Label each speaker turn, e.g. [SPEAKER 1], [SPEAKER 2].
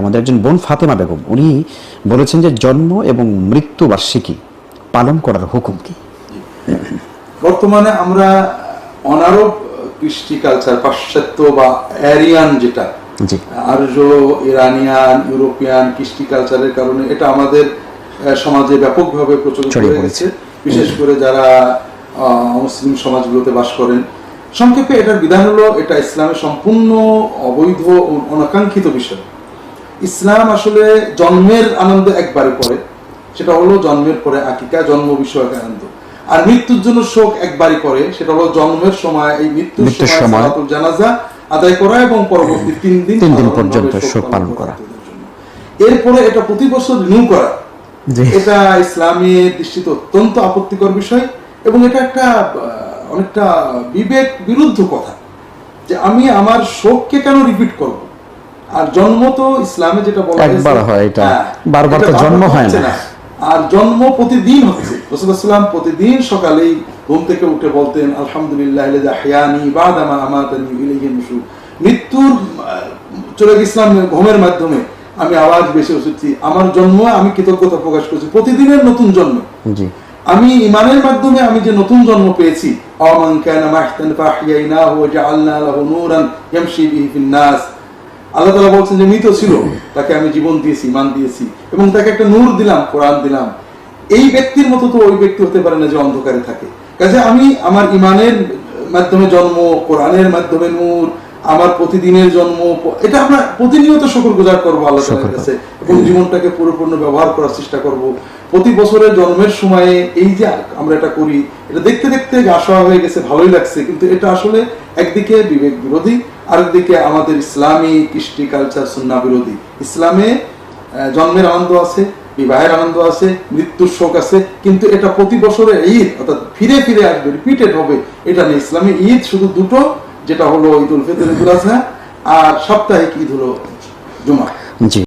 [SPEAKER 1] আমাদের একজন বোন ফাতেমা বেগম উনি বলেছেন যে জন্ম এবং মৃত্যু বার্ষিকী পালন করার হুকুম কি?
[SPEAKER 2] বর্তমানে আমরা অনারব কৃষ্টি কালচার পাশ্চাত্য বা অ্যারিয়ান যেটা আর্য ইরানিয়ান ইউরোপিয়ান কৃষ্টি কালচারের কারণে এটা আমাদের সমাজে ব্যাপকভাবে প্রচলিত হয়ে গেছে। বিশেষ করে যারা মুসলিম সমাজগুলোতে বাস করেন। সংক্ষেপে এটার বিধান হলো এটা ইসলামের সম্পূর্ণ অবৈধ অনাকাঙ্ক্ষিত বিষয়। ইসলাম আসলে জন্মের আনন্দ একবারে করে সেটা হলো জন্মের পরে আকিকা জন্ম বিষয়ক আনন্দ। আর মৃত্যুর জন্য শোক একবারই করে সেটা হলো জন্মের সময় এই মৃত্যুর সময় জানাজা আদায় করা এবং পরবর্তী তিন দিন
[SPEAKER 1] তিন দিন পর্যন্ত শোক পালন করা।
[SPEAKER 2] এরপরে এটা প্রতি বছর রিনিউ করা। এটা ইসলামের দৃষ্টিতে অত্যন্ত আপত্তিকর বিষয় এবং এটা একটা অনেকটা বিবেক বিরুদ্ধ কথা যে আমি আমার শোককে কেন রিপিট করব? আর জন্ম তো ইসলামে যেটা বলা হয়েছে-
[SPEAKER 1] একবার হয় এটা।
[SPEAKER 2] হ্যাঁ,
[SPEAKER 1] বারবার তো জন্ম হয় না।
[SPEAKER 2] আর জন্ম প্রতিদিন হচ্ছে। রসুলাম প্রতিদিন সকালেই ঘুম থেকে উঠে বলতেন আলহামদুলিল্লাহ আহয়ানি বাদামা আমাতানি ইলাইহি নুশুর মৃত্যুর চলে গেছিলাম ঘুমের মাধ্যমে। আমি আওয়াজ বেশি উঠছি। আমার জন্ম আমি কৃতজ্ঞতা প্রকাশ করছি। প্রতিদিনের নতুন জন্ম।
[SPEAKER 1] জি।
[SPEAKER 2] আমি ইমানের মাধ্যমে আমি যে নতুন জন্ম পেয়েছি আমান কানা মাহতান ফাহিয়াইনাহু ওয়া জাআলনা লাহু নূরান ইয়ামশি বিহি ফিন নাস। আল্লাহ তাআলা বলছেন যে মৃত ছিল তাকে আমি জীবন দিয়েছি ইমান দিয়েছি। এবং তাকে একটা নূর দিলাম কোরআন দিলাম। এই ব্যক্তির মতো তো ওই ব্যক্তি হতে পারে না যে অন্ধকারে থাকে। কাজে আমি আমার ইমানের মাধ্যমে জন্ম কোরআনের মাধ্যমে নূর আমার প্রতিদিনের জন্ম এটা আমরা প্রতিনিয়ত শুকর গুজার করব আল্লাহ কাছে। এবং জীবনটাকে পরিপূর্ণ ব্যবহার করার চেষ্টা করব। প্রতি বছরের জন্মের সময়ে এই যে আমরা এটা করি এটা দেখতে দেখতে গা হয়ে গেছে ভালোই লাগছে। কিন্তু এটা আসলে একদিকে বিবেক বিরোধী আরেকদিকে আমাদের ইসলামী কৃষ্টি কালচার সুন্না বিরোধী। ইসলামে জন্মের আনন্দ আছে, বিবাহের আনন্দ আছে, মৃত্যুর শোক আছে, কিন্তু এটা প্রতি বছরে ঈদ, অর্থাৎ ফিরে ফিরে আসবে রিপিটেড হবে। এটা নেই ইসলামে ঈদ শুধু দুটো, যেটা হলো ঈদ উল ফিতর ঈদ আজহা, আর সাপ্তাহিক ঈদ হলো জুমা
[SPEAKER 1] জি।